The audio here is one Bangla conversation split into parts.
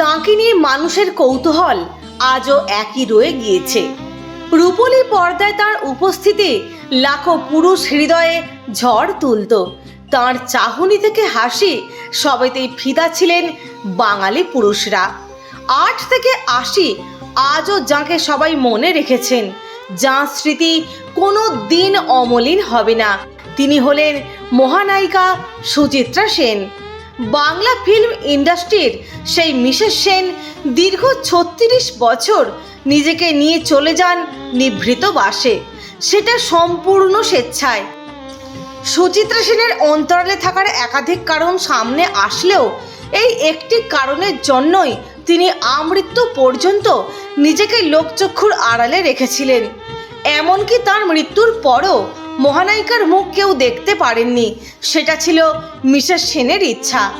তাঁকে নিয়ে মানুষের কৌতূহল আজও একই রয়ে গিয়েছে। রূপলী পর্দায় তার উপস্থিতি লাখো পুরুষ হৃদয়ে ঝড় তুলত। তার চাহনি থেকে হাসি সবেতেই ফিদা ছিলেন বাঙালি পুরুষরা। আট থেকে আশি আজও যাকে সবাই মনে রেখেছেন, যাঁর স্মৃতি কোনো দিন অমলিন হবে না। তিনি হলেন মহানায়িকা সুচিত্রা সেন। বাংলা ফিল্ম ইন্ডাস্ট্রির সেই মিসেস সেন দীর্ঘ ছত্রিশ বছর নিজেকে নিয়ে চলে যান নিভৃত বাসে। সেটা সম্পূর্ণ স্বেচ্ছায়। সুচিত্রা সেনের অন্তরালে থাকার একাধিক কারণ সামনে আসলেও এই একটি কারণের জন্যই তিনি আমৃত্যু পর্যন্ত নিজেকে লোকচক্ষুর আড়ালে রেখেছিলেন। এমনকি তার মৃত্যুর পরও মহানায়িকার মুখ কেউ দেখতে পারেননি। সেটা ছিল মিসেস সেনের ইচ্ছা।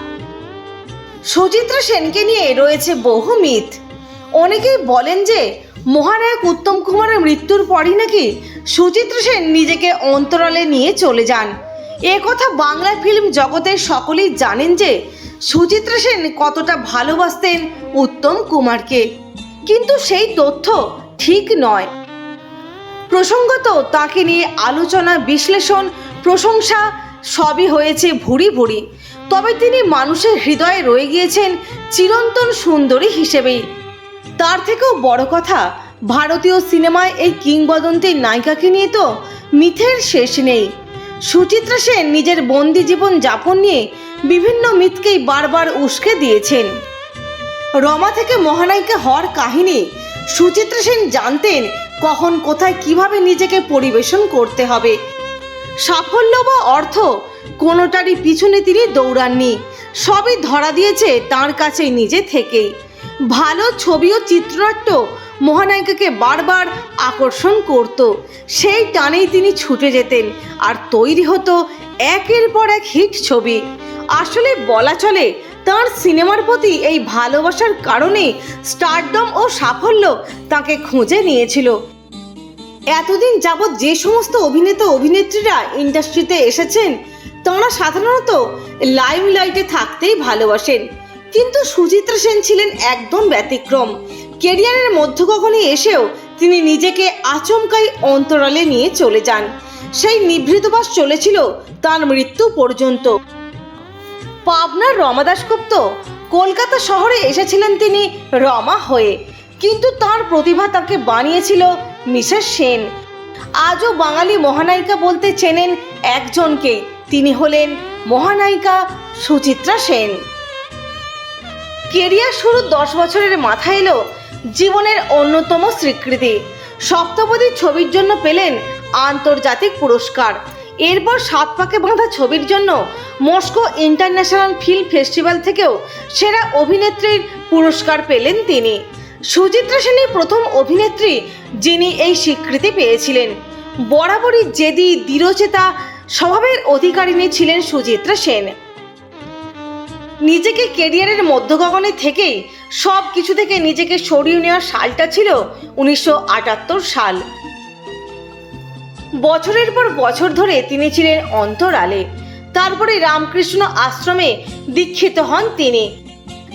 সুচিত্রা সেনকে নিয়ে রয়েছে বহু মিথ। অনেকেই বলেন যে, মহানায়ক উত্তম কুমারের মৃত্যুর পরই নাকি সুচিত্রা সেন নিজেকে অন্তরালে নিয়ে চলে যান। এ কথা বাংলা ফিল্ম জগতের সকলেই জানেন যে, সুচিত্রা সেন কতটা ভালোবাসতেন উত্তম কুমারকে। কিন্তু সেই তথ্য ঠিক নয়। প্রসঙ্গত তাকে নিয়ে আলোচনা, বিশ্লেষণ, প্রশংসা সবই হয়েছে ভুরি ভুরি। তবে তিনি মানুষের হৃদয়ে রয়ে গিয়েছেন চিরন্তন সুন্দরী হিসেবেই। তার থেকেও বড় কথা, ভারতীয় সিনেমায় এই কিংবদন্তির নায়িকাকে নিয়ে তো মিথের শেষ নেই। সুচিত্রা সেন নিজের বন্দি জীবন যাপন নিয়ে বিভিন্ন মিথকেই বারবার উস্কে দিয়েছেন। রমা থেকে মহানায়িকা হওয়ার কাহিনী সুচিত্রা সেন জানতেন কখন, কোথায়, কীভাবে নিজেকে পরিবেশন করতে হবে? সাফল্য বা অর্থ? কোনোটারই পিছনে তিনি দৌড়াননি। সবই ধরা দিয়েছে তার কাছে নিজে থেকেই। ভালো ছবি ও চিত্রনাট্য মহানায়িকাকে বারবার আকর্ষণ করত। সেই টানেই তিনি ছুটে যেতেন আর তৈরি হতো একের পর এক হিট ছবি। আসলে বলা চলে তার সিনেমার প্রতি এই ভালোবাসার কারণে স্টারডম ও সাফল্য তাকে খুঁজে নিয়েছিল। এতদিন যাবৎ যে সমস্ত অভিনেতা, অভিনেত্রীরা ইন্ডাস্ট্রিতে এসেছেন, তাঁরা সাধারণত লাইমলাইটে থাকতেই ভালোবাসেন। কিন্তু সুচিত্রা সেন ছিলেন একদম ব্যতিক্রম। কেরিয়ারের মধ্যগগনে এসেও তিনি নিজেকে আচমকাই অন্তরালে নিয়ে চলে যান। সেই নিভৃতবাস চলেছিল তার মৃত্যু পর্যন্ত। পাবনার রমা দাশগুপ্ত কলকাতা শহরে এসেছিলেন তিনি রমা হয়ে। কিন্তু তার প্রতিভা তাকে বানিয়েছিল মিসেস সেন। আজও বাঙালি মহানায়িকা বলতে চেনেন একজনকে। তিনি হলেন মহানায়িকা সুচিত্রা সেন। কেরিয়ার শুরু দশ বছরের মাথায় এলো জীবনের অন্যতম স্বীকৃতি। সপ্তপদী ছবির জন্য পেলেন আন্তর্জাতিক পুরস্কার। এরপর সাত পাকে বাঁধা ছবির জন্য মস্কো ইন্টারন্যাশনাল ফিল্ম ফেস্টিভ্যাল থেকেও সেরা অভিনেত্রীর পুরস্কার পেলেন তিনি। সুচিত্রা সেনই প্রথম অভিনেত্রী যিনি এই স্বীকৃতি পেয়েছিলেন। বরাবরই জেদি, দৃঢ়চেতা স্বভাবের অধিকারিণী ছিলেন সুচিত্রা সেন। নিজেকে কেরিয়ারের মধ্যগগনে থেকেই সব কিছু থেকে নিজেকে সরিয়ে নেওয়ার সালটা ছিল উনিশশো আটাত্তর সাল। বছরের পর বছর ধরে তিনি ছিলেন অন্তরালে। তারপরে রামকৃষ্ণ আশ্রমে দীক্ষিত হন তিনি।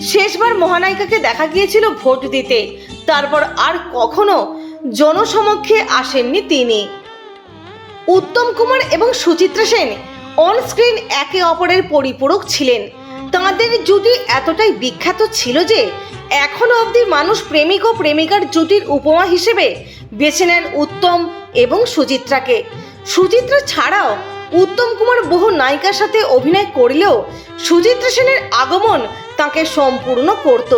শেষবার মহানায়িকাকে দেখা গিয়েছিল ভোট দিতে। তারপর আর কখনো জনসমক্ষে আসেননি তিনি। উত্তম কুমার এবং সুচিত্রা সেন অন স্ক্রিন একে অপরের পরিপূরক ছিলেন। তাঁদের জুটি এতটাই বিখ্যাত ছিল যে, এখনও অবধি মানুষ প্রেমিক ও প্রেমিকার জুটির উপমা হিসেবে বেছে নেন উত্তম এবং সুচিত্রাকে। সুচিত্রা ছাড়াও উত্তম কুমার বহু নায়িকার সাথে অভিনয় করলেও সুচিত্রা সেনের আগমন তাকে সম্পূর্ণ করত।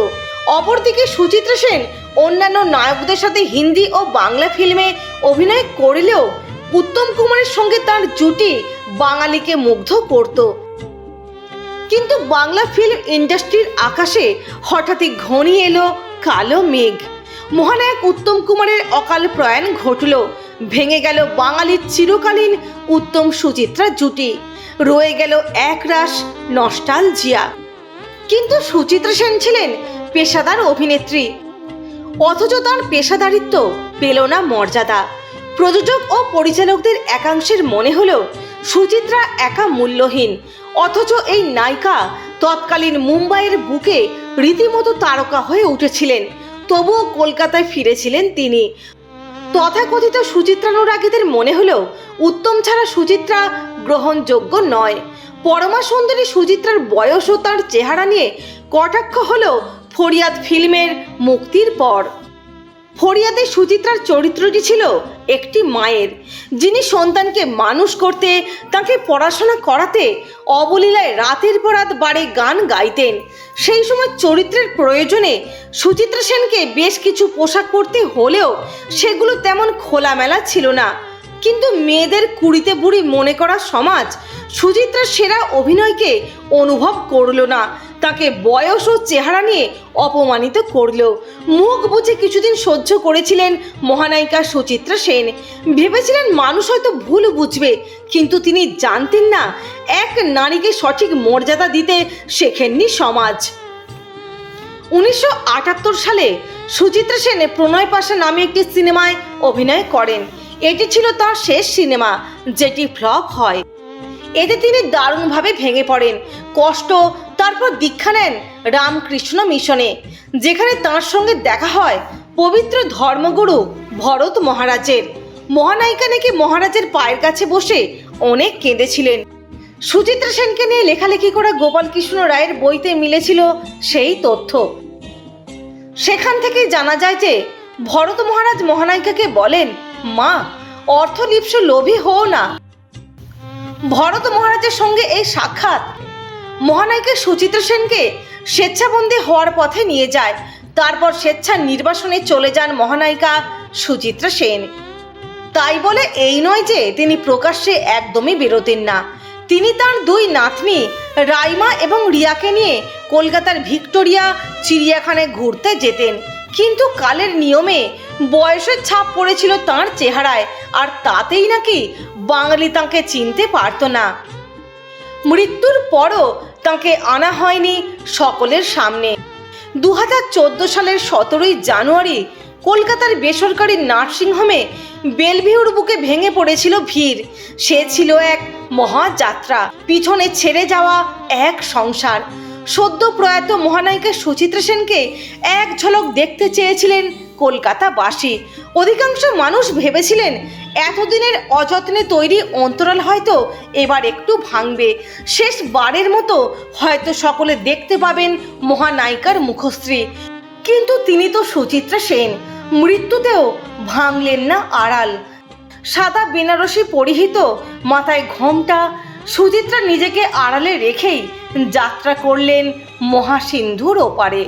অপরদিকে সুচিত্রা সেন অন্যান্য নায়কদের সাথে হিন্দি ও বাংলা ফিল্মে অভিনয় করলেও উত্তম কুমারের সঙ্গে তার জুটি বাঙালিকে মুগ্ধ করতো। কিন্তু বাংলা ফিল্ম ইন্ডাস্ট্রির আকাশে হঠাৎই ঘনিয়ে এলো কালো মেঘ। মহানায়ক উত্তম কুমারের অকাল প্রয়াণ ঘটল ভেঙে গেল বাঙালির চিরকালীন উত্তম সুচিত্রা জুটি। রয়ে গেল একরাশ নস্টালজিয়া। কিন্তু সুচিত্রা সেন ছিলেন পেশাদার অভিনেত্রী। অথচ তার পেশাদারিত্ব পেল না মর্যাদা। প্রযোজক ও পরিচালকদের একাংশের মনে হলো সুচিত্রা একা মূল্যহীন। অথচ এই নায়িকা তৎকালীন মুম্বাইয়ের বুকে রীতিমতো তারকা হয়ে উঠেছিলেন। তবুও কলকাতায় ফিরেছিলেন তিনি। তথাকথিত সুচিত্রানুরাগীদের মনে হলেও উত্তম ছাড়া সুচিত্রা গ্রহণযোগ্য নয়। পরমা সুন্দরী সুচিত্রার বয়স ও তার চেহারা নিয়ে কটাক্ষ হলো ফরিয়াদ ফিল্মের মুক্তির পর। ফরিয়াদে সুচিত্রার চরিত্রটি ছিল একটি মায়ের। যিনি সন্তানকে মানুষ করতে, তাকে পড়াশোনা করাতে অবলীলায় রাতের পর রাত বাড়ি গান গাইতেন। সেই সময় চরিত্রের প্রয়োজনে সুচিত্রা সেনকে বেশ কিছু পোশাক পরতে হলেও সেগুলো তেমন খোলামেলা ছিল না। কিন্তু মেয়েদের কুড়িতে বুড়ি মনে করা সমাজ সুচিত্রার সেরা অভিনয়কে অনুভব করল না। তাকে বয়স ও চেহারা নিয়ে অপমানিত করল। মুখ বুঝে কিছুদিন সহ্য করেছিলেন মহানায়িকা সুচিত্রা সেন। ভেবেছিলেন মানুষ হয়তো ভুল বুঝবে, কিন্তু তিনি জানতেন না এক নারীকে সঠিক মর্যাদা দিতে শেখেননি সমাজ। উনিশশো আটাত্তর সালে সুচিত্রা সেন প্রণয় পাশা নামে একটি সিনেমায় অভিনয় করেন। এটি ছিল তার শেষ সিনেমা, যেটি ফ্লপ হয়। এতে তিনি দারুণভাবে ভেঙে পড়েন। কষ্ট, তারপর দীক্ষা নেন রামকৃষ্ণ মিশনে, যেখানে তার সঙ্গে দেখা হয় পবিত্র ধর্মগুরু ভরত মহারাজের। মহানায়িকা নাকি মহারাজের পায়ের কাছে বসে অনেক কেঁদেছিলেন। সুচিত্রা সেনকে নিয়ে লেখালেখি করা গোপালকৃষ্ণ রায়ের বইতে মিলেছিল সেই তথ্য। সেখান থেকে জানা যায় যে, ভরত মহারাজ মহানায়িকাকে বলেন মা অর্থলিপ্স লোভী হও না। ভরত মহারাজের সঙ্গে এই সাক্ষাৎ। মহানায়িকা সুচিত্রা সেনকে স্বেচ্ছাবন্দী হওয়ার পথে নিয়ে যায়। তারপর স্বেচ্ছা নির্বাসনে চলে যান মহানায়িকা সুচিত্রা সেন। তাই বলে এই নয় যে তিনি প্রকাশ্যে একদমই বেরোতেন না। তিনি তার দুই নাতনি, রাইমা এবং রিয়াকে নিয়ে কলকাতার ভিক্টোরিয়া, চিড়িয়াখানায় ঘুরতে যেতেন। কিন্তু কালের নিয়মে বয়সের ছাপ পড়েছিল তার চেহারায়, আর তাতেই নাকি বাঙালি তাঁকে চিনতে পারত না। মৃত্যুর পরও তাকে আনা হয়নি সকলের সামনে। দু হাজার চোদ্দ সালের সতেরোই জানুয়ারি কলকাতার বেসরকারি নার্সিংহোমে বেলভিউর বুকে ভেঙে পড়েছিল ভিড়। সে ছিল এক মহাযাত্রা, পিছনে ছেড়ে যাওয়া এক সংসার। সদ্য প্রয়াত মহানায়িকা সুচিত্রা সেনকে এক ঝলক দেখতে চেয়েছিলেন কলকাতাবাসী। অধিকাংশ মানুষ ভেবেছিলেন, এতদিনের অযত্নে তৈরি অন্তরাল হয়তো এবার একটু ভাঙবে। শেষবারের মতো হয়তো সকলে দেখতে পাবেন মহানায়িকার মুখশ্রী। কিন্তু তিনি তো সুচিত্রা সেন, মৃত্যুতেও ভাঙলেন না আড়াল। সাদা বেনারসি পরিহিত, মাথায় ঘোমটা সুচিত্রা নিজেকে আড়ালে রেখেই যাত্রা করলেন মহাসিন্ধুর ওপারে।